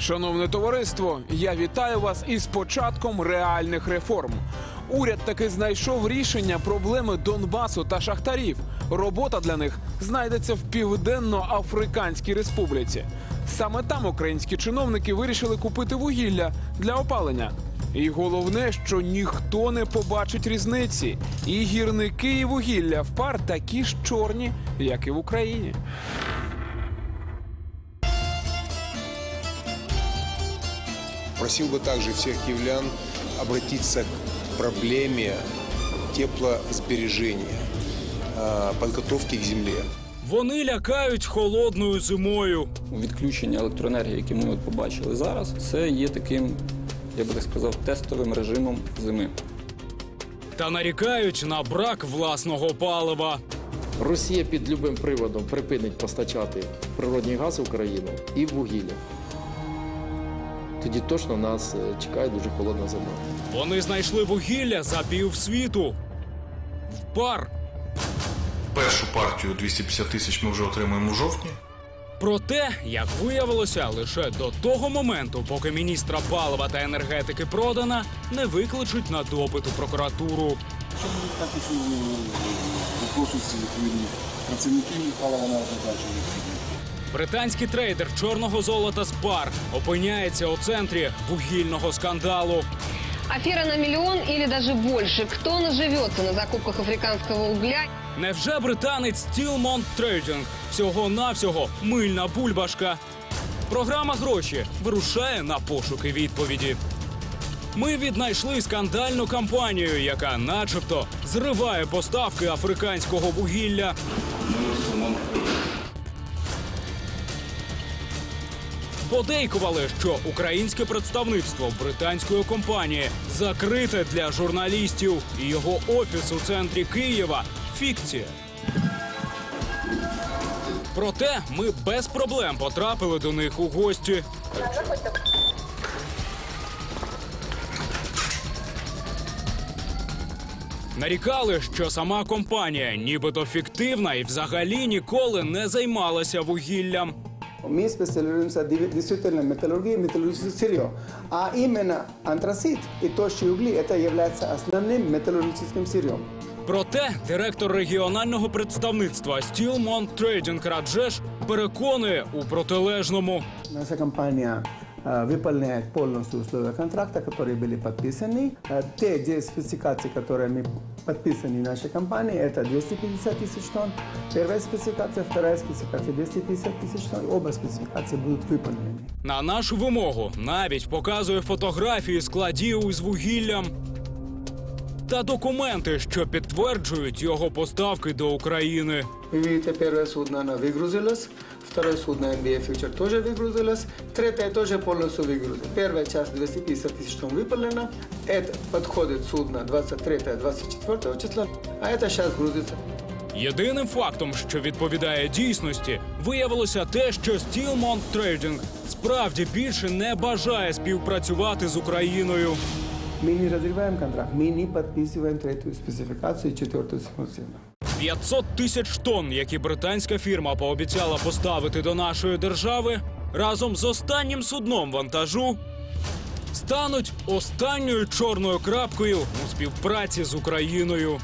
Шановне товариство, я вітаю вас із початком реальних реформ. Уряд таки знайшов рішення проблеми Донбасу та шахтарів. Робота для них знайдеться в Південно-Африканській Республіці. Саме там українські чиновники вирішили купити вугілля для опалення. І головне, що ніхто не побачить різниці. І гірники, і вугілля в пар такі ж чорні, як і в Україні. Просил бы также всех киевлян обратиться к проблеме теплосбережения, подготовки к земле. Вони лякають холодною зимою. Відключення електроенергії, яке ми от побачили зараз, це є таким, я би так сказав, тестовим режимом зими. Та нарікають на брак власного палива. Росія під любим приводом припинить постачати природний газ в Україну і вугілля. Тоді точно нас е, чекає дуже холодна зима. Вони знайшли вугілля за півсвіту. В пар. Першу партію 250 тисяч ми вже отримаємо в жовтні. Проте, як виявилося, лише до того моменту, поки міністра палива та енергетики продана, не викличуть на допит у прокуратуру. Так і вопросу відповідні працівників палива на Британський трейдер чорного золота Спар опиняється у центрі вугільного скандалу. Афера на миллион или даже больше. Кто наживется на закупках африканского угля? Невже британець Stillmont Trading всього-навсього мильна бульбашка? Програма гроші вирушає на пошуки відповіді. Ми віднайшли скандальну кампанію, яка, начебто, зриває поставки африканського вугілля. Подейкували, що українське представництво британської компанії закрите для журналістів, і його офіс у центрі Києва фікція. Проте ми без проблем потрапили до них у гості. Нарікали, що сама компанія нібито фіктивна і взагалі ніколи не займалася вугіллям Мы специализируемся див- действительно в металлургии, металлургическое сырье. А именно антрацит и тощие угли это является основным металлургическим сырьем. Проте директор регіонального представництва Stillmont Trading Раджеш переконує у протилежному. Наша компания э, выполняет полностью условия контракта, которые были подписаны. Э, Те 9 спецификаций, которые мы подписаны в нашей компании, это 250 тысяч тонн. Первая спецификация, вторая спецификация 250 тысяч тонн. Оба спецификации будут выполнены. На нашу вимогу навіть показує фотографії складів із вугіллям та документи, що підтверджують його поставки до України. Вы видите, первое судно, оно выгрузилось. Второе судно MBA Future тоже выгрузилось. Третье тоже полностью выгрузилось. Первая часть 250 тысяч тонн выполнена. Это подходит судно 23-24 числа. А это сейчас грузится. Єдиним фактом, що відповідає дійсності, виявилося те, що Stillmont Trading справді більше не бажає співпрацювати з Україною. Мы не разрываем контракт, мы не подписываем третью спецификацию и четвертую спецификацию. 500 тисяч тонн, які британська фірма пообіцяла поставити до нашої держави, разом з останнім судном вантажу стануть останньою чорною крапкою у співпраці з Україною.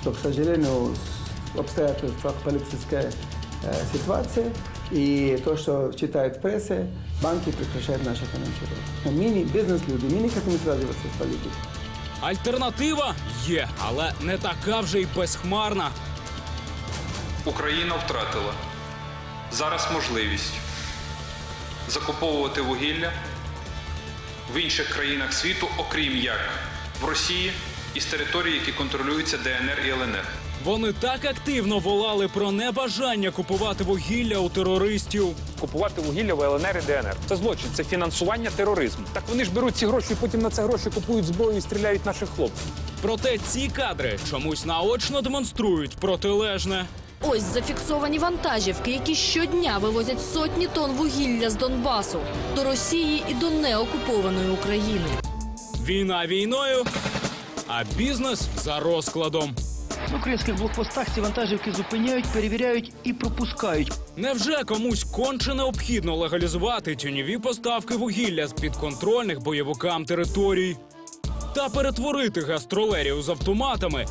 Что, к сожалению, с- обстоятельства политическая э, ситуация и то, что читают в прессе, банки прекращают наше финансирование. Мы не бизнес-люди, мы не хотим связываться с политикой. Альтернатива є, але не така вже й безхмарна. Україна втратила зараз можливість закуповувати вугілля в інших країнах світу, окрім як в Росії і з території, які контролюються ДНР і ЛНР. Вони так активно волали про небажання купувати вугілля у терористів. купувати вугілля в ЛНР і ДНР. Це злочин, це фінансування тероризму. Так вони ж беруть ці гроші, і потім на це гроші купують зброю і стріляють наших хлопців. Проте ці кадри чомусь наочно демонструють протилежне. Ось зафіксовані вантажівки, які щодня вивозять сотні тонн вугілля з Донбасу до Росії і до неокупованої України. Війна війною, а бізнес за розкладом. На українських блокпостах ці вантажівки зупиняють, перевіряють і пропускають. Невже комусь конче необхідно легалізувати тіньові поставки вугілля з підконтрольних бойовикам територій та перетворити гастролерів з автоматами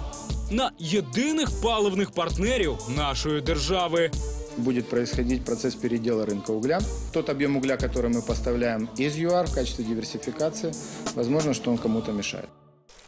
на єдиних паливних партнерів нашої держави? будет происходить процесс передела рынка угля. Тот объем угля, который мы поставляем из ЮАР в качестве диверсификации, возможно, что он кому-то мешает.